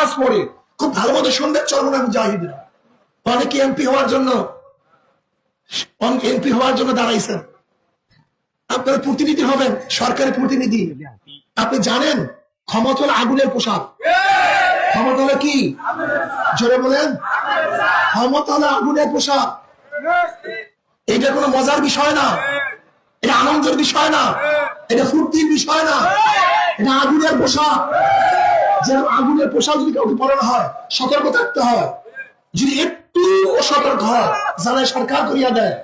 কাজ পড়ে। খুব ভালো মতো শুনবেন চরমনা মুজাহিদরা অনেকে এমপি হওয়ার জন্য? এমপি হওয়ার জন্য দাঁড়াইছেন। আপনারা প্রতিনিধি হবেন, সরকারি প্রতিনিধি। আপনি জানেন ক্ষমতা আগুনের পোশাক। ক্ষমতা কি? জোরে বলেন। ক্ষমতা আগুনের পোশাক। এটা কোনো মজার বিষয় না। এটা আনন্দের বিষয় না। এটা ফুর্তির বিষয় না। এটা আগুনের পোশাক। যে আগুনের পোশাক যদি কাউকে পরানো হয়, সতর্ক থাকতে হয়। যদি একটু অসতর্ক হয় যারা সরকার করিয়া দেয়।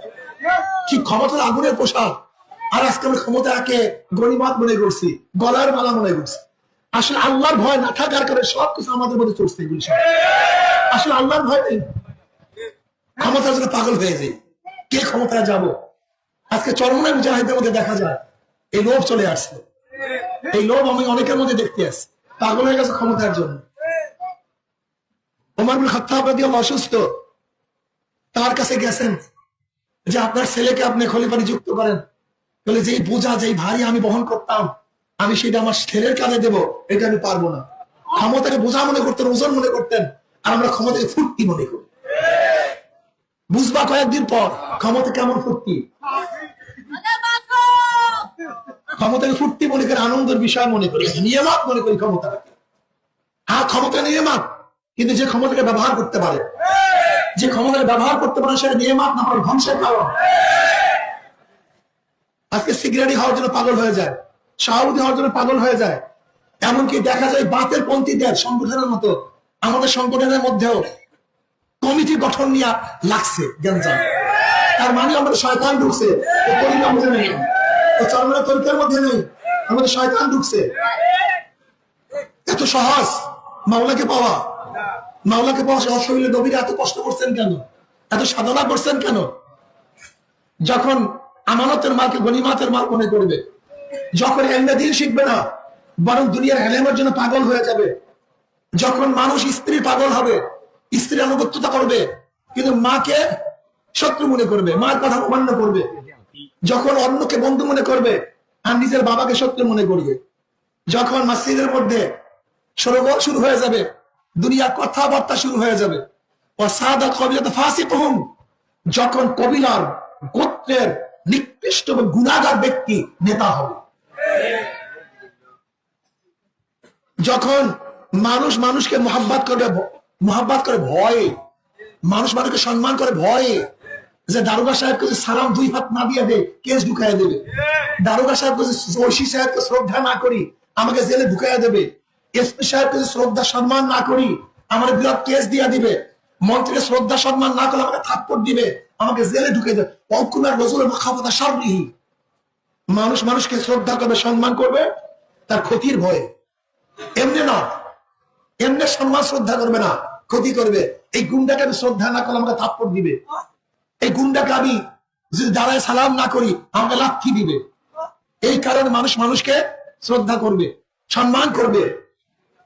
কি ক্ষমতার আগুনের পোশাক। আর আজকে আমরা ক্ষমতাকে গণিমাত মনে করছি, গলার মালা মনে করছি। আসলে আল্লাহর ভয় না থাকার কারণে সব কিছু আমাদের মধ্যে চলছে এগুলি। আসলে আল্লাহর ভয় নেই। ক্ষমতার জন্য পাগল হয়ে যায়, কে ক্ষমতায় যাব? আজকে চরমনায় মুজাহিদের মধ্যে দেখা যায়, এই লোভ চলে আসছে এই লোভ আমি অনেকের মধ্যে দেখতে আসছি। পাগল হয়ে গেছে ক্ষমতার জন্য। অসুস্থ। তার কাছে গেছেন যে আপনার ছেলেকে আপনি খলিফা নিযুক্ত করেন। বলে যে বোঝা, যেই ভারী আমি বহন করতাম, আমি সেটা আমার ছেলের কাঁধে দেব, এটা আমি পারব না। ক্ষমতাকে বোঝা মনে করতেন, ওজন মনে করতেন, আর আমরা ক্ষমতাকে ফুর্তি মনে করি। বুঝবা কয়েকদিন পর ক্ষমতা কেমন ফুর্তি? ক্ষমতাকে ফুর্তি মনে করে, আনন্দের বিষয় মনে করি, নিয়ামত মনে করি ক্ষমতাটাকে। হ্যাঁ ক্ষমতা নিয়ামত, কিন্তু যে ক্ষমতাকে ব্যবহার করতে পারে, যে ক্ষমতাকে ব্যবহার করতে পারে, সেটা নিয়ামত না পারে ধ্বংসের কারণ। আজকে সিগারেটি হওয়ার জন্য পাগল হয়ে যায় সভাপতি হওয়ার জন্য পাগল হয়ে যায়, এমনকি দেখা যায় বাতের পন্থীদের সংগঠনের মতো, আমাদের সংগঠনের মধ্যেও কমিটি গঠন নিয়ে লাগছে জ্ঞানজাম তার মানে আমাদের শয়তান ঢুকছে তরিকার মধ্যে নেই। আমাদের শয়তান ঢুকছে। এত সহজ মাওলাকে পাওয়া। মাওলাকে পাওয়া সহজ নবীরা এত কষ্ট করছেন কেন? এত সাধনা করছেন কেন? যখন আমানতের মালকে গনিমাতের মাল মনে করবে, যখন এলমে দিন শিখবে না, বরং দুনিয়ার হেলেমের জন্য পাগল হয়ে যাবে, যখন মানুষ স্ত্রী পাগল হবে স্ত্রী আনুগত্যতা করবে, কিন্তু মাকে শত্রু মনে করবে, মার কথা অমান্য করবে। যখন অন্যকে বন্ধু মনে করবে, আর নিজের বাবাকে শত্রু মনে করবে। যখন মসজিদের মধ্যে সরোবর শুরু হয়ে যাবে দুনিয়া কথাবার্তা শুরু হয়ে যাবে। ও সাদা কবিতা ফাঁসি পহুম যখন কবিলার গোত্রের নিকৃষ্ট গুণাগার ব্যক্তি, নেতা হবে। যখন মানুষ মানুষকে মোহাব্বত করবে মোহাব্বত করে ভয়ে, মানুষ মানুষকে সম্মান করে ভয়ে যে দারোগা সাহেবকে যদি সালাম দুই হাত না দিয়ে দে, কেস ঢুকাই দেবে। দারোগা সাহেবকে যদি ঐশী সাহেবকে শ্রদ্ধা না করি, আমাকে জেলে ঢুকাইয়া দেবে। এসপি সাহেবকে যদি শ্রদ্ধা সম্মান না করি, আমার বিরাট কেস দিয়া দিবে। মন্ত্রীকে শ্রদ্ধা সম্মান না করলে আমাকে থাপ্পড় দিবে, আমাকে জেলে ঢুকে দেবে। অকুমার রসুলের মাখাপতা সারিহি মানুষ মানুষকে শ্রদ্ধা করবে, সম্মান করবে, তার ক্ষতির ভয়ে। এমনি না, এমনি সম্মান শ্রদ্ধা করবে না, ক্ষতি করবে। এই গুন্ডাকে শ্রদ্ধা না করলে আমাকে থাপ্পড় দিবে। এই গুন্ডাকে আমি দাঁড়ায় সালাম না করি, আমাকে লাথি দিবে। এই কারণে মানুষ মানুষকে শ্রদ্ধা করবে, সম্মান করবে।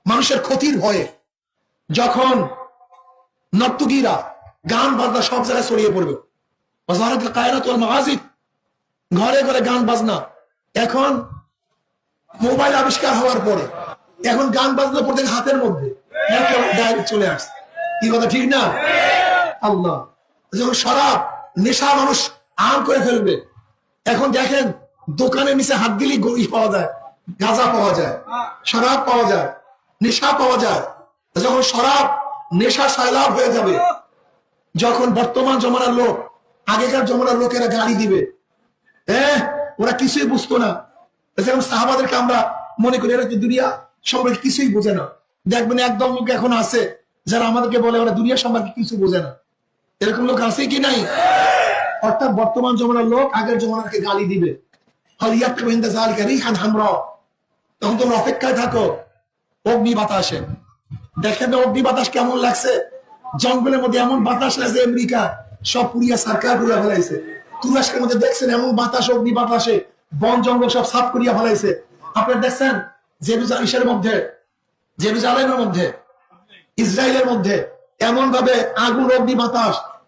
মানুষের ক্ষতির ভয়ে যখন নর্তকীরা গান বাজনা সব জায়গায় ছড়িয়ে পড়বে। ঘরে ঘরে গান বাজনা। এখন মোবাইল আবিষ্কার হওয়ার পরে, এখন গান বাজনা প্রত্যেক হাতের মধ্যে। চলে আসছে। কি কথা, ঠিক না? আল্লাহ। যখন শরাব, নেশা মানুষ আম করে ফেলবে, এখন দেখেন দোকানের নিচে হাত দিলেই গড়ি পাওয়া যায়, গাঁজা পাওয়া যায়, শরাব পাওয়া যায়, নেশা পাওয়া যায়। যখন শরাব, নেশা সাইলাভ হয়ে যাবে, যখন বর্তমান জমানার লোক, আগেকার জমানার লোকেরা গাড়ি দিবে। হ্যাঁ ওরা কিছুই বুঝতো না। যেমন সাহাবাদেরকে আমরা মনে করি, এরা দুনিয়া সম্পর্কে কিছুই বোঝে না। দেখবেন একদম লোক এখন আছে, যারা আমাদেরকে বলে, ওরা দুনিয়া সম্পর্কে কিছু বোঝে না। এরকম লোক আছে কি নাই? অর্থাৎ বর্তমান জমানার লোক আগের জমানাকে গালি দিবে। তখন তোমরা অপেক্ষায় থাকো, অগ্নি বাতাসে। দেখেন অগ্নি বাতাস কেমন লাগছে? জঙ্গলের মধ্যে এমন বাতাস লাগছে আমেরিকা, সব পুরিয়া সরকার পুরিয়া ফেলাইছে। তুরস্কের মধ্যে দেখছেন এমন বাতাস, অগ্নি বাতাসে। বন, জঙ্গল সব সাফ করিয়া ফেলাইছে। আপনারা দেখছেন জেরুজালিসের মধ্যে, জেরুজালেমের মধ্যে, ইসরায়েলের মধ্যে এমন ভাবে আগুন, অগ্নি, বাতাস